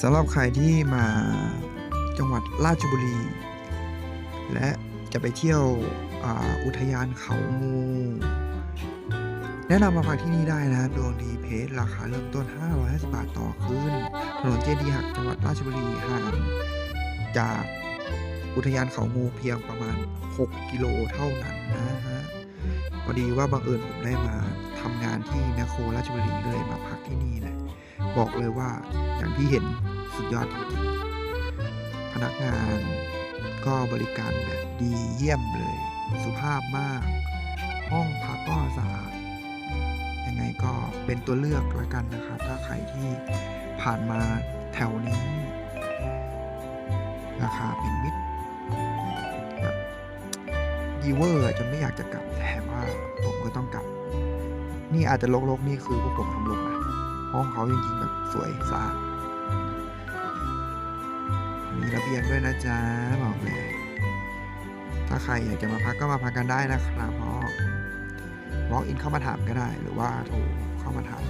สำหรับใครที่มาจังหวัดราชบุรี และจะไปเที่ยวออุทยานเขางูแนะนำมาพักที่นี่ได้นะดวงดีเพจราคาเริ่มต้น 550 บาทต่อคืนถนนเจดีย์หักจังหวัดราชบุรีห่างจากอุทยานเขางูเพียงประมาณ 6 กิโลเท่านั้นนะฮะ พอดีว่าบังเอิญผมได้มาทำงานที่แมคโครราชบุรีเลยมาพักที่นี่แหละบอกเลยว่าอย่างที่เห็นสุดยอดจริงๆพนักงานก็บริการแบบดีเยี่ยมเลย สุภาพมาก ห้องพักก็สะอาดยังไงก็เป็นตัวเลือกละกันนะครับ ถ้าใครที่ผ่านมาแถวนี้ ราคาเป็นมิตร ดีเวอร์จนไม่อยากจะกลับแต่ว่าผมก็ต้องกลับ นี่อาจจะลกๆนี่คือพวกผมทำลงนะห้องเขาจริงๆแบบสวยสะอาดมีระเบียงด้วยนะจ๊ะบอกเลยถ้าใครอยากจะมาพักก็มาพักกันได้นะครับเพราะ walk in เข้ามาถามก็ได้ หรือว่าโทรเข้ามาถาม